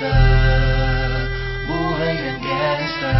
gangsta Buhay ng gangsta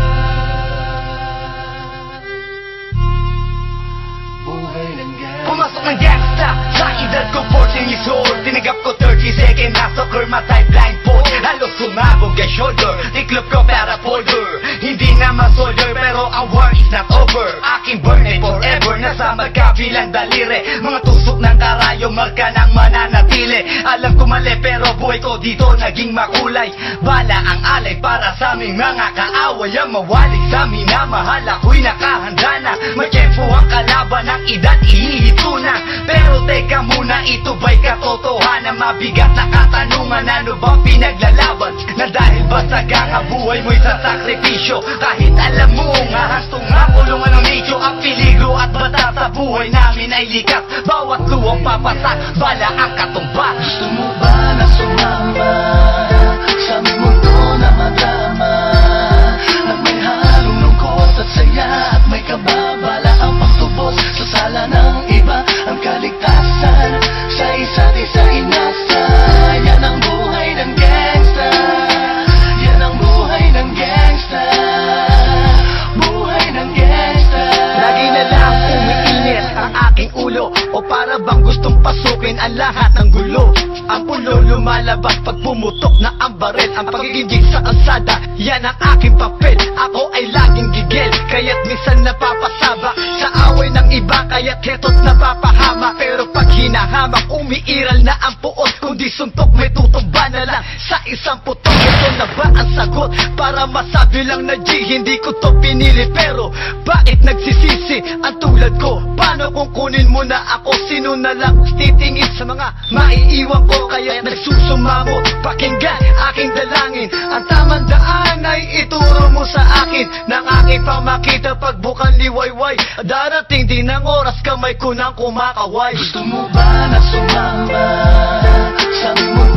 Buhay ng gangsta Pumasok ng gangsta Sa edad ko 14 years old Tinagap ko 30 second na soccer matay blindfold Halos sumabog ang shoulder. Tiklop ko para folder. Hindi na soldier pero ang war is not over. Aking burn ay forever. Nasa magkabilang daliri. Mga tusok ng karayo Marka ng mananatili. Alam ko mali pero buhay ko dito naging makulay. Bala ang alay para sa aming mga kaaway. Ang mawalig sa minamahal Ako'y nakahanda na sagang ang buhay mo'y sa sakripisyo Kahit alam mo nga hastong nga kulungan ng medyo Ang peligro at bata sa buhay namin ay likas. Bawat luwang papasak bala ang katumba. Gusto mo ba na sumama ulo para bang gustong pasukin ang lahat ng gulo? Ang pulo lumalabas pag pumutok na ang baril. Ang pagiging sa kalsada, yan ang aking papel. Ako ay laging gigil, kaya't minsan napapasaba. Sa away ng iba, kaya't heto't napapahama. Pero pag hinahamak, umiiral na ang puot. Kundi suntok, may tutumba na lang. Sa isang putok Ito na ba ang sagot? Para masabi lang na G, hindi ko to pinili. Pero bakit nagsisisi ang tulad ko? Paano kung kunin mo na ako? Sino na lang titingin sa mga maiiwan ko? Kaya nagsusumamo, pakinggan aking dalangin. Ang tamang daan ay ituro mo sa akin. Nang aking pamakita pagbukan liwayway. Darating din ang oras kamay ko nang kumakaway. Gusto mo ba na sumama Sa mundo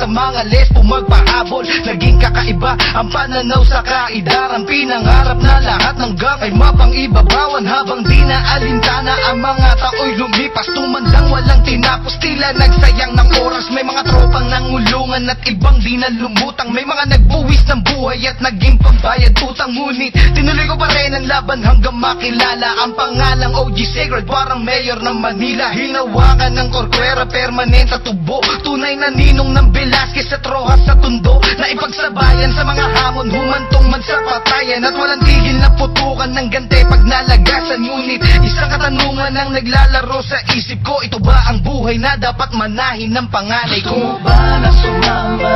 sa mga lesbo magpahabol Naging kakaiba ang pananaw sa kaidaran Pinangarap na lahat ng gang ay mapangibabawan. Habang di na alintana ang mga tao'y lumipas Tumandang walang tinapos, tila nagsayang ng oras May mga tropang nangulungan at ibang di na lumutang May mga nagbuwis ng buhay at naging pambayad utang. Ngunit tinuloy ko pa rin ang laban hanggang makilala. Ang pangalang OG Sacred, parang mayor ng Manila. Hinawakan ng korkwera, permanent at tubo. Tunay na ninong ng Velasquez at Rojas sa tundo. Na ipagsabayan sa mga hamon, humantong man sa patayan. At walang tigil na putukan ng gante pag nalagasan. Ngunit isang katanungan ang naglalaro sa isip ko. Ito ba ang buhay na dapat manahin ng panganay Gusto ko? ba na sumama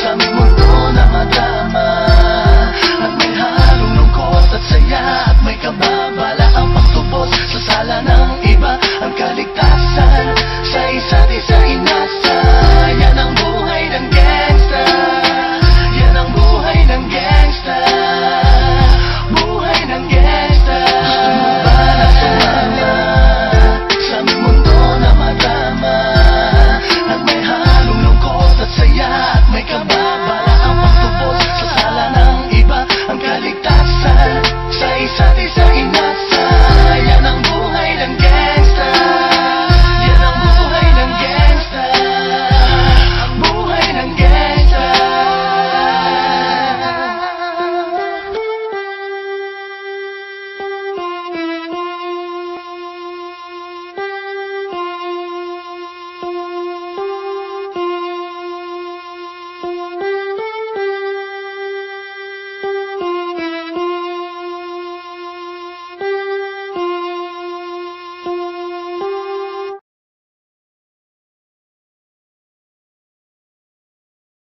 Sa